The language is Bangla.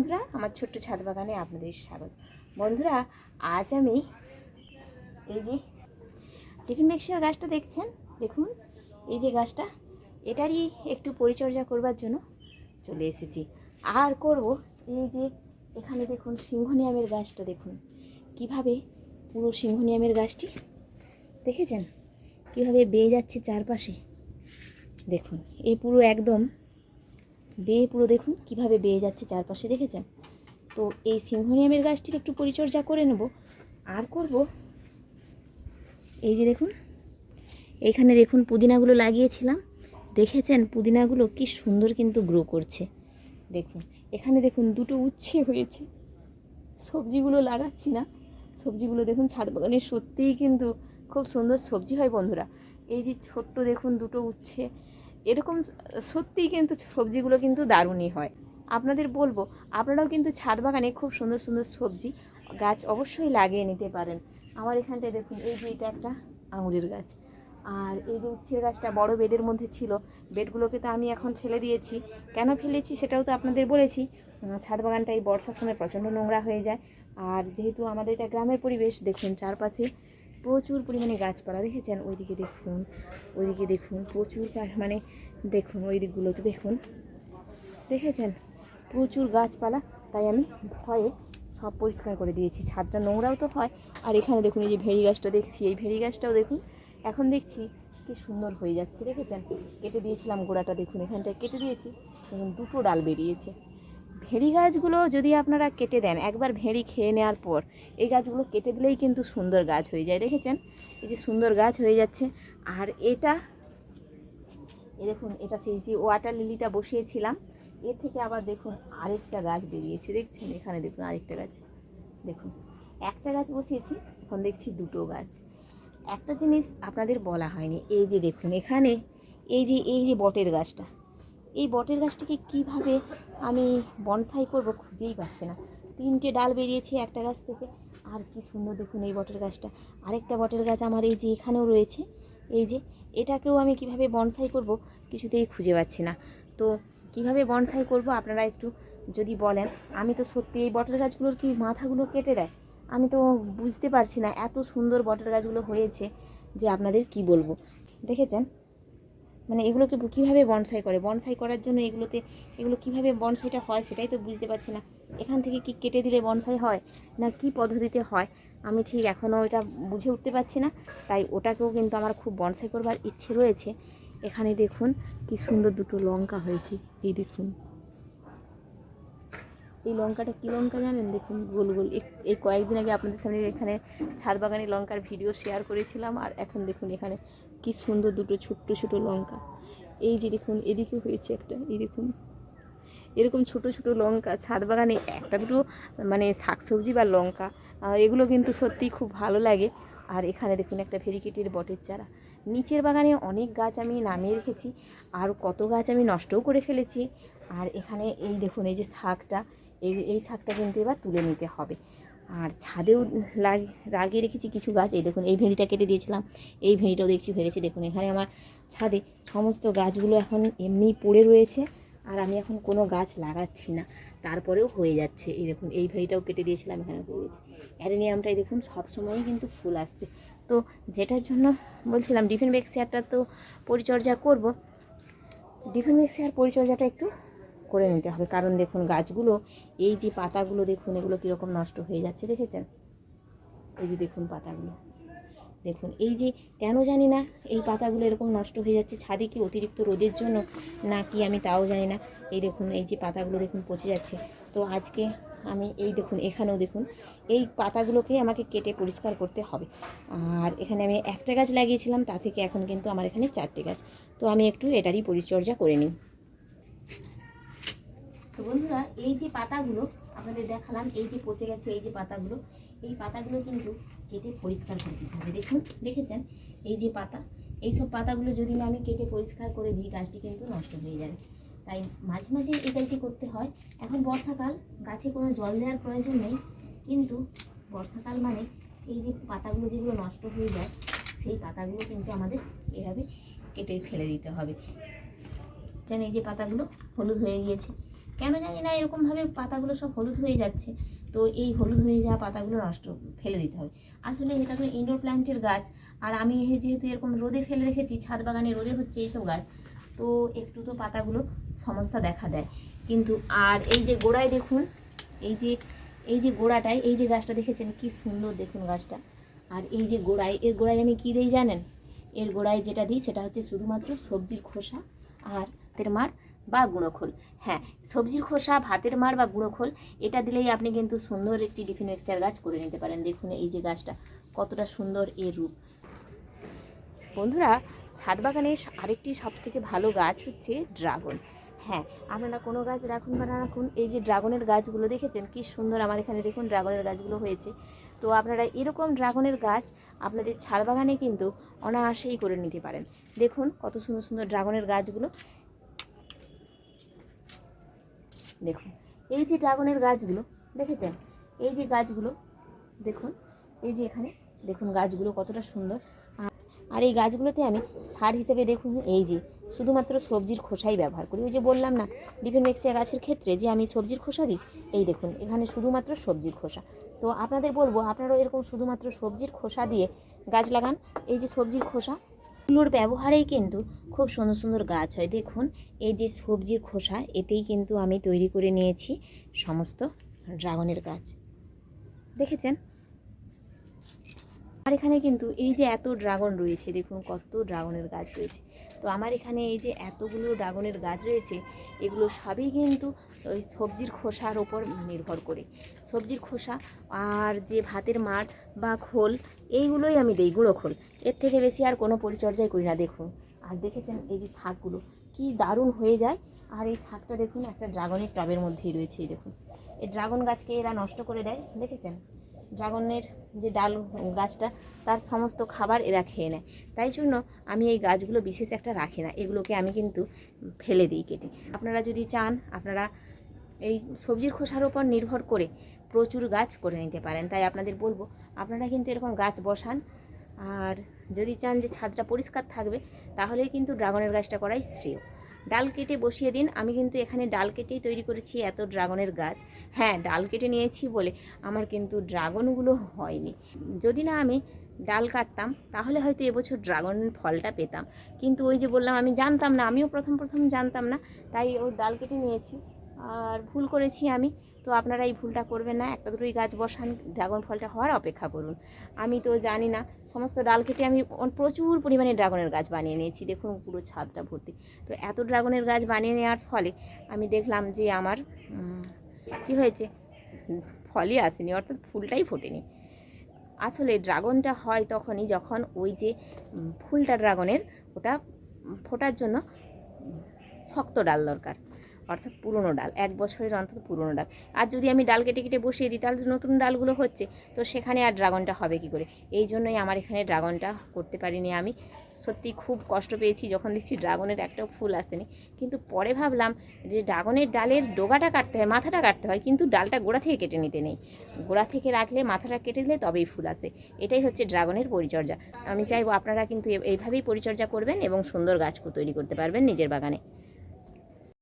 বন্ধুরা, আমার ছোট্ট ছাদ বাগানে আপনাদের স্বাগত। বন্ধুরা, আজ আমি এই যে টিফিন মিক্সার গাছটা দেখছেন? দেখুন, এই যে গাছটা, এটারই একটু পরিচর্যা করবার জন্য চলে এসেছি। আর করব এই যে এখানে দেখুন, সিংহনিয়ামের গাছটা দেখুন। কীভাবে পুরো সিংহনিয়ামের গাছটি, দেখেছেন? কীভাবে বেয়ে যাচ্ছে চারপাশে? দেখুন, এই পুরো একদম বেয়ে পুরো দেখুন কীভাবে বেয়ে যাচ্ছে চারপাশে, দেখেছেন? তো এই সিংহনিয়ামের গাছটির একটু পরিচর্যা করে নেব। আর করব? এই যে দেখুন, এখানে দেখুন পুদিনাগুলো লাগিয়েছিলাম। দেখেছেন পুদিনাগুলো কি সুন্দর কিন্তু গ্রো করছে। দেখুন, এখানে দেখুন দুটো উচ্ছে হয়েছে। সবজিগুলো লাগাচ্ছি না। সবজিগুলো দেখুন ছাদ বাগানে সত্যিই কিন্তু খুব সুন্দর সবজি হয় বন্ধুরা। এই যে ছোট্ট দেখুন দুটো উচ্ছে এরকম সত্যিই কিন্তু সবজিগুলো কিন্তু দারুণই হয়। আপনাদের বলব, আপনারাও কিন্তু ছাদ বাগানে খুব সুন্দর সুন্দর সবজি, গাছ অবশ্যই লাগিয়ে নিতে পারেন। আমার এখানটায় দেখুন, এই যে এটা একটা আঙুরের গাছ। আর এই যে উচ্ছের গাছটা বড় বেডের মধ্যে ছিল, বেডগুলোকে তো আমি এখন ফেলে দিয়েছি। কেন ফেলেছি সেটাও তো আপনাদের বলেছি। ছাদ বাগানটা এই বর্ষার সময় প্রচণ্ড নোংরা হয়ে যায়। আর যেহেতু আমাদের এটা গ্রামের পরিবেশ, দেখুন চারপাশে প্রচুর পরিমাণে গাছপালা দেখেছেন। ওইদিকে দেখুন ওইদিকে দেখুন, প্রচুর মানে দেখুন ওই দিকগুলোতে দেখুন। দেখেছেন? প্রচুর গাছপালা, তাই আমি ভয়ে সব পরিষ্কার করে দিয়েছি। ছাদটা নোংরাও তো হয়। আর এখানে দেখুন, এই যে ভেড়ি গাছটা দেখছি, এই ভেড়ি গাছটাও দেখুন। এখন দেখছি কি সুন্দর হয়ে যাচ্ছে। দেখেছেন? কেটে দিয়েছিলাম গোড়াটা, দেখুন এখানটায় কেটে দিয়েছি। দেখুন, দুটো ডাল বেরিয়েছে। ভেড়ি গাছগুলো যদি আপনারা কেটে দেন, একবার ভেড়ি খেয়ে নেওয়ার পর, এই গাছগুলো কেটে দিলেই কিন্তু সুন্দর গাছ হয়ে যায়। দেখেছেন? এই যে সুন্দর গাছ হয়ে যাচ্ছে। আর এটা এ দেখুন, এটা সেই যে ওয়াটার লিলিটা বসিয়েছিলাম, এর থেকে আবার দেখুন আরেকটা গাছ বেরিয়েছে। দেখছেন? এখানে দেখুন আরেকটা গাছ। দেখুন, একটা গাছ বসিয়েছি, এখন দেখছি দুটো গাছ। একটা জিনিস আপনাদের বলা হয়নি, এই যে দেখুন, এখানে এই যে এই যে বটের গাছটা। এই বটের গাছটিকে কীভাবে আমি বনসাই করব খুঁজেই পাচ্ছি না। তিনটে ডাল বেরিয়েছে একটা গাছ থেকে। আর কি সুন্দর দেখুন এই বটের গাছটা। আরেকটা বটের গাছ আমার এই যে এখানেও রয়েছে। এই যে, এটাকেও আমি কীভাবে বনসাই করব কিছুতেই খুঁজে পাচ্ছি না। তো কীভাবে বনসাই করব আপনারা একটু যদি বলেন। আমি তো সত্যি এই বটের গাছগুলোর কি মাথাগুলো কেটে দেয়? আমি তো বুঝতে পারছি না এত সুন্দর বটের গাছগুলো হয়েছে যে আপনাদের কি বলব। দেখেছেন? মানে এগুলোকে কীভাবে বনসাই করে? বনসাই করার জন্য এগুলোতে, এগুলো কীভাবে বনসাইটা হয় সেটাই তো বুঝতে পারছি না। এখান থেকে কি কেটে দিলে বনসাই হয় না কি পদ্ধতিতে হয়? আমি ঠিক এখনও এটা বুঝে উঠতে পারছি না, তাই ওটাকেও কিন্তু আমার খুব বনসাই করবার ইচ্ছে রয়েছে। এখানে দেখুন কি সুন্দর দুটো লঙ্কা হয়েছে, এই দেখুন। এই লঙ্কাটা কী লঙ্কা জানেন? দেখুন, গোল গোল। এই কয়েকদিন আগে আপনাদের সামনে এখানে ছাদ বাগানে লঙ্কার ভিডিও শেয়ার করেছিলাম, আর এখন দেখুন এখানে কি সুন্দর দুটো ছোট্ট ছোট লঙ্কা। এই যে দেখুন, এদিকে হয়েছে একটা, এই দেখুন। এরকম ছোট ছোট লঙ্কা ছাদ বাগানে একটা দুটো মানে শাকসবজি বা লঙ্কা এগুলো কিন্তু সত্যিই খুব ভালো লাগে। আর এখানে দেখুন একটা ভেরিকেটের বটের চারা। নিচের বাগানে অনেক গাছ আমি নামিয়ে রেখেছি, আর কত গাছ আমি নষ্টও করে ফেলেছি। আর এখানে এই দেখুন, এই যে শাকটা এই এই শাকটা কিন্তু এবার তুলে নিতে হবে। আর ছাদেও লাগ- লাগিয়ে রেখেছি কিছু গাছ। এই দেখুন, এই ভেঁড়িটা কেটে দিয়েছিলাম। এই ভেঁড়িটাও দেখছি ফেলেছি। দেখুন, এখানে আমার ছাদে সমস্ত গাছগুলো এখন এমনিই পড়ে রয়েছে আর আমি এখন কোনো গাছ লাগাচ্ছি না। তারপরেও হয়ে যাচ্ছে। এই দেখুন, এই ভেড়িটাও কেটে দিয়েছিলাম, এখানে হয়ে গেছে অ্যারেনিয়ামটাই দেখুন, সবসময়ই কিন্তু ফুল আসছে। তো যেটার জন্য বলছিলাম ডিফেন ব্যাক্সিয়ারটা তো পরিচর্যা করব। ডিফেন ব্যাক্সিয়ার পরিচর্যাটা একটু করে নিতে হবে। কারণ দেখুন, গাছগুলো, এই যে পাতাগুলো দেখুন, এগুলো কীরকম নষ্ট হয়ে যাচ্ছে দেখেছেন? এই যে দেখুন পাতাগুলো। দেখুন, এই যে কেন জানি না এই পাতাগুলো এরকম নষ্ট হয়ে যাচ্ছে, ছাদে কি অতিরিক্ত রোদের জন্য না কি আমি তাও জানি না। এই দেখুন, এই যে পাতাগুলো দেখুন পচে যাচ্ছে। তো আজকে আমি এই দেখুন, এখানেও দেখুন, এই পাতাগুলোকে আমাকে কেটে পরিষ্কার করতে হবে। আর এখানে আমি একটা গাছ লাগিয়েছিলাম, তা থেকে এখন কিন্তু আমার এখানে চারটে গাছ। তো আমি একটু এটারই পরিচর্যা করে নিই। তো বন্ধুরা, এই যে পাতাগুলো আপনাদের দেখালাম, এই যে পচে গেছে এই যে পাতাগুলো, এই পাতাগুলো কিন্তু কেটে পরিষ্কার করে দিতে হবে। দেখুন, দেখেছেন? এই যে পাতা এই সব পাতাগুলো যদি না আমি কেটে পরিষ্কার করে দিই, গাছটি কিন্তু নষ্ট হয়ে যাবে। তাই মাঝে মাঝে এই করতে হয়। এখন বর্ষাকাল, গাছে কোনো জল দেওয়ার প্রয়োজন নেই। কিন্তু বর্ষাকাল মানে এই যে পাতাগুলো যেগুলো নষ্ট হয়ে যায়, সেই পাতাগুলো কিন্তু আমাদের এভাবে কেটে ফেলে দিতে হবে। যেন এই যে পাতাগুলো হলুদ হয়ে গিয়েছে। কেন জানি না, এরকমভাবে পাতাগুলো সব হলুদ হয়ে যাচ্ছে। তো এই হলুদ হয়ে যাওয়া পাতাগুলো নষ্ট, ফেলে দিতে হবে আসলে এটা তো ইনডোর প্ল্যান্টের গাছ, আর আমি যেহেতু এরকম রোদে ফেলে রেখেছি, ছাদ বাগানে রোদে হচ্ছে এইসব গাছ, তো একটু তো পাতাগুলো সমস্যা দেখা দেয়। কিন্তু আর এই যে গোড়ায় দেখুন, এই যে এই যে গোড়াটায়, এই যে গাছটা দেখেছেন, কি সুন্দর দেখুন গাছটা। আর এই যে গোড়ায়, এর গোড়ায় আমি কী দিই জানেন? এর গোড়ায় যেটা দিই, সেটা হচ্ছে শুধুমাত্র সবজির খোসা আর ভাতের মার বা গুঁড়ো খোল হ্যাঁ সবজির খোসা, ভাতের মার বা গুঁড়ো খোল এটা দিলেই আপনি কিন্তু সুন্দর একটি ডিফিন মিক্সচার গাছ করে নিতে পারেন। দেখুন এই যে গাছটা, কতটা সুন্দর এর রূপ। বন্ধুরা, ছাদ বাগানের আরেকটি সব থেকে ভালো গাছ হচ্ছে ড্রাগন। হ্যাঁ আপনারা কোনো গাছ রাখুন বা না রাখুন, এই যে ড্রাগনের গাছগুলো দেখেছেন, কি সুন্দর আমার এখানে দেখুন ড্রাগনের গাছগুলো হয়েছে। তো আপনারা এরকম ড্রাগনের গাছ আপনাদের ছাদ বাগানে কিন্তু অনায়াসেই করে নিতে পারেন। দেখুন কত সুন্দর সুন্দর ড্রাগনের গাছগুলো। দেখুন, এই যে ড্রাগনের গাছগুলো, দেখেছেন? এই যে গাছগুলো, দেখুন, এই যে এখানে, দেখুন গাছগুলো কতটা সুন্দর। আর- এই গাছগুলোতে আমি সার হিসেবে দেখুন, এই যে শুধুমাত্র সবজির খোসাই ব্যবহার করি। ওই যে বললাম না ডিফেন মেক্সিয়া গাছের ক্ষেত্রে যে আমি সবজির খোসা দিই, এই দেখুন, এখানে শুধুমাত্র সবজির খোসা। তো আপনাদের বলব, আপনারাও এরকম শুধুমাত্র সবজির খোসা দিয়ে গাছ লাগান। এই যে সবজির খোসা এগুলোর ব্যবহারেই কিন্তু খুব সুন্দর সুন্দর গাছ হয়। দেখুন, এই যে সবজির খোসা, এতেই কিন্তু আমি তৈরি করে নিয়েছি সমস্ত ড্রাগনের গাছ। দেখেছেন? আর এখানে কিন্তু এই যে এত ড্রাগন রয়েছে, দেখুন কত ড্রাগনের গাছ রয়েছে। তো আমার এখানে এই যে এতগুলো ড্রাগনের গাছ রয়েছে, এগুলো সবই কিন্তু ওই সবজির খোসার ওপর নির্ভর করে। সবজির খোসা আর যে ভাতের মাঠ বা খোল, এইগুলোই আমি দিই গুঁড়ো খোল। এর থেকে বেশি আর কোনো পরিচর্যাই করি না, দেখুন। আর দেখেছেন এই যে শাকগুলো, কি দারুণ হয়ে যায়। আর এই শাকটা দেখুন, একটা ড্রাগনের টবের মধ্যেই রয়েছে দেখুন। এই ড্রাগন গাছকে এরা নষ্ট করে দেয়, দেখেছেন? ড্রাগনের যে ডাল গাছটা, তার সমস্ত খাবার এরা খেয়ে নেয়। তাই জন্য আমি এই গাছগুলো বিশেষ একটা রাখি না। এগুলোকে আমি কিন্তু ফেলে দিই কেটে। আপনারা যদি চান, আপনারা এই সবজির খোসার উপর নির্ভর করে প্রচুর গাছ করে নিতে পারেন। তাই আপনাদের বলব, আপনারা কিন্তু এরকম গাছ বসান। আর যদি চান যে ছাদটা পরিষ্কার থাকবে, তাহলেই কিন্তু ড্রাগনের গাছটা করাই শ্রেয়। ডাল কেটে বসিয়ে দিন। আমি কিন্তু এখানে ডাল কেটেই তৈরি করেছি এত ড্রাগনের গাছ। হ্যাঁ ডাল কেটে নিয়েছি বলে আমার কিন্তু ড্রাগনগুলো হয়নি। যদি না আমি ডাল কাটতাম, তাহলে হয়তো এবছর ড্রাগন ফলটা পেতাম। কিন্তু ওই যে বললাম, আমি জানতাম না, আমিও প্রথম প্রথম জানতাম না। তাই ও ডাল কেটে নিয়েছি। আর ভুল করেছি আমি। তো আপনারা এই ভুলটা করবেন না, একটা দুটোই গাছ বসান, ড্রাগন ফলটা হওয়ার অপেক্ষা করুন। আমি তো জানি না, সমস্ত ডাল কেটে আমি প্রচুর পরিমাণে ড্রাগনের গাছ বানিয়ে নিয়েছি, দেখুন পুরো ছাদটা ভর্তি। তো এত ড্রাগনের গাছ বানিয়ে নেওয়ার ফলে আমি দেখলাম যে আমার কি হয়েছে? ফলই আসেনি, অর্থাৎ ফুলটাই ফোটেনি। আসলে ড্রাগনটা হয় তখনই যখন ওই যে ফুলটা ড্রাগনের, ওটা ফোটার জন্য শক্ত ডাল দরকার। অর্থাৎ পুরনো ডাল, এক বছরের অন্তত পুরনো ডাল। আর যদি আমি ডাল কেটে কেটে বসিয়ে দিই, তাহলে নতুন ডালগুলো হচ্ছে। তো সেখানে আর ড্রাগনটা হবে কি করে? এই জন্যই আমার এখানে ড্রাগনটা করতে পারিনি আমি। সত্যি খুব কষ্ট পেয়েছি যখন দেখছি ড্রাগনের একটাও ফুল আসেনি। কিন্তু পরে ভাবলাম যে ড্রাগনের ডালের ডোগাটা কাটতে হয়, মাথাটা কাটতে হয়, কিন্তু ডালটা গোড়া থেকে কেটে নিতে নেই। গোড়া থেকে রাখলে মাথাটা কেটে দিলে তবেই ফুল আসে। এটাই হচ্ছে ড্রাগনের পরিচর্যা। আমি চাইব আপনারা কিন্তু এইভাবেই পরিচর্যা করবেন এবং সুন্দর গাছ তৈরি করতে পারবেন নিজের বাগানে।